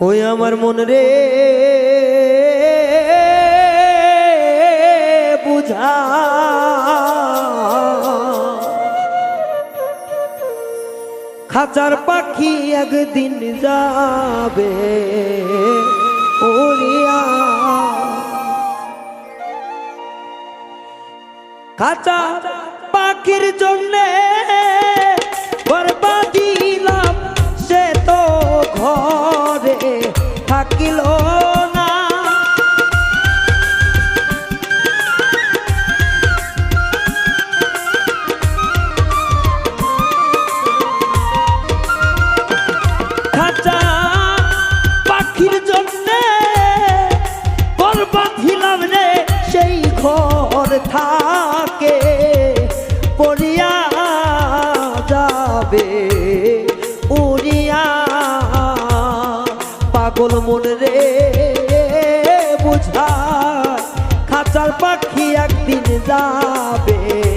ওই আমার মন রে। বুঝা। খাঁচার পাখি একদিন যাবে ওরিয়া খাঁচা পাখির জন্যে বরবাদিলাম থাকিল বুঝা খাঁচার পাখি একদিন যাবে।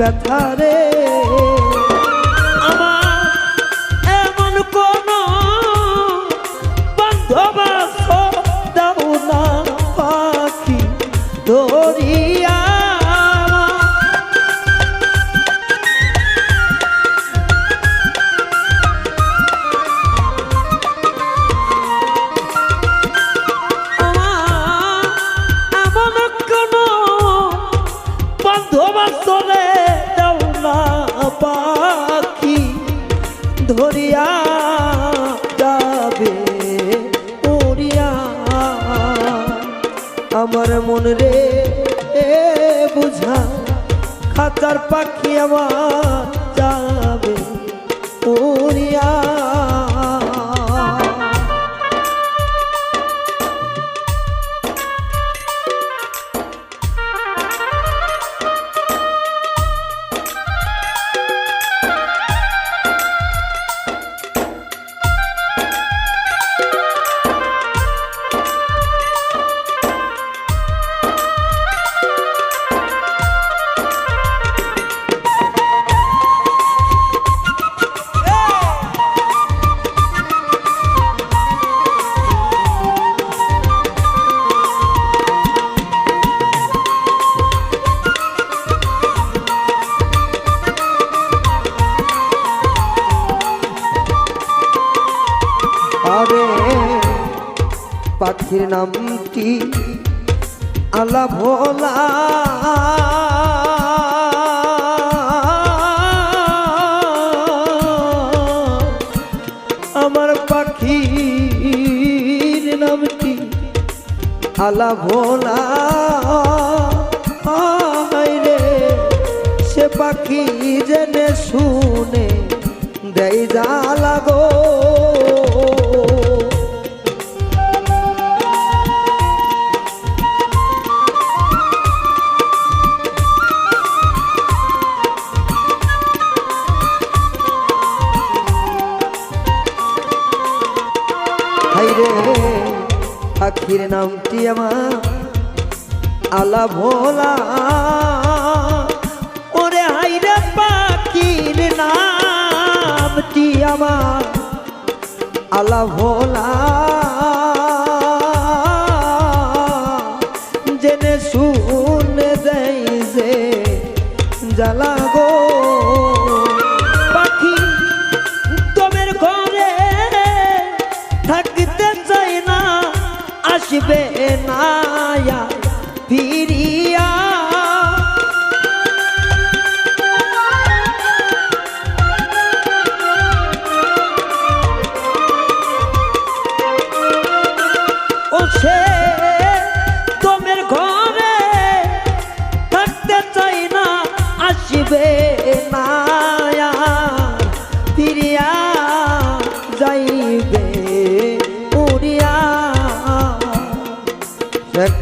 ব্যথারে ধরিয়া যাবে আমার মন রে বুঝা খাতার পাখি আমার যাবে উড়িয়া। পাখির নামটি আলা ভোলা। আমার পাখির নামটি আলা ভোলা। সে পাখি জেনে শুনে দেয় জ্বালা গো নামটি আমার আলা ভোলা। ওরে হাইরে পাখির নামটি আমার আলা ভোলা।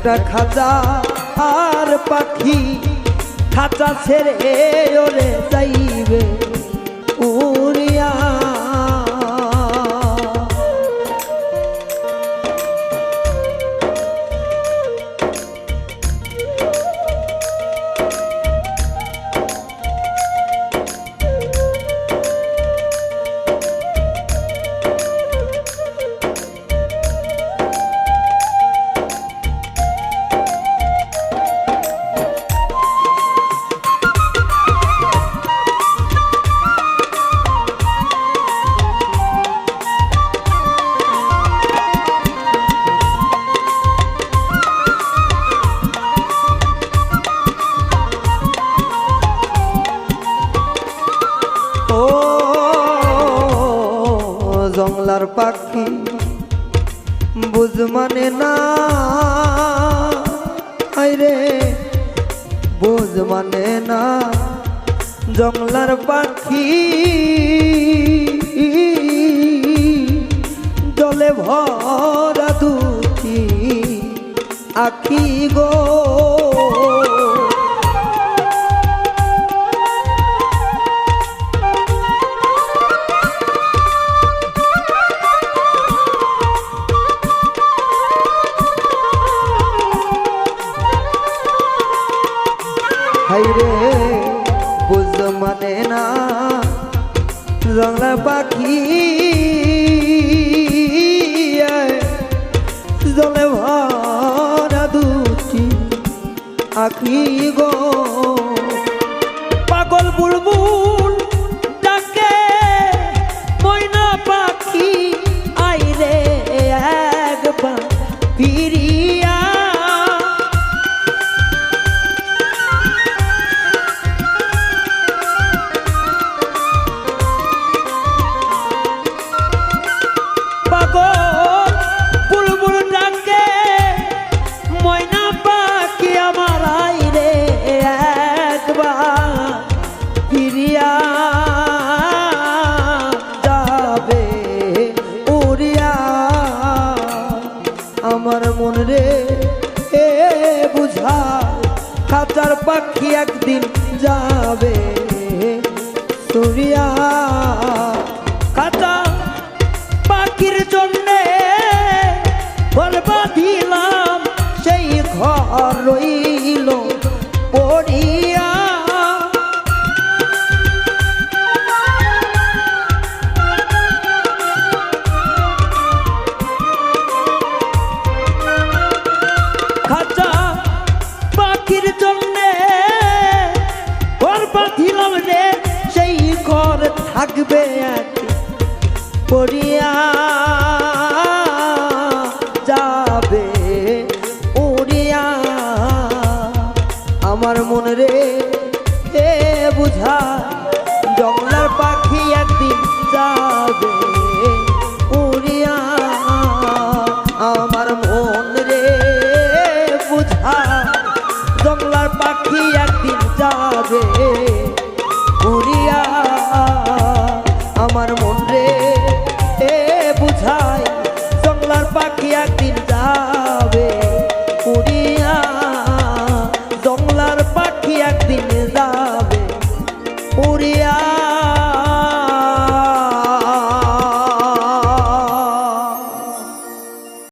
একটা খাঁচা আর পাখি খাঁচা ছেড়ে ওরে যাইবে। উড়িয়া পাখি, বুঝ মানে না। আইরে, বুঝ মানে না। জংলার পাখি, জলে ভরা দুটি আখি গো। আখি গো ফিরিয়া যাবে উড়িয়া। আমার মন রে এ বুঝা খাতার পাখি একদিন যাবে। সুরিয়া পাখির জন্যে ঘর বাঁধিলাম রে, সেই ঘর থাকবে এক পড়িয়া যাবে উড়িয়া আমার মন রে, এ বুঝা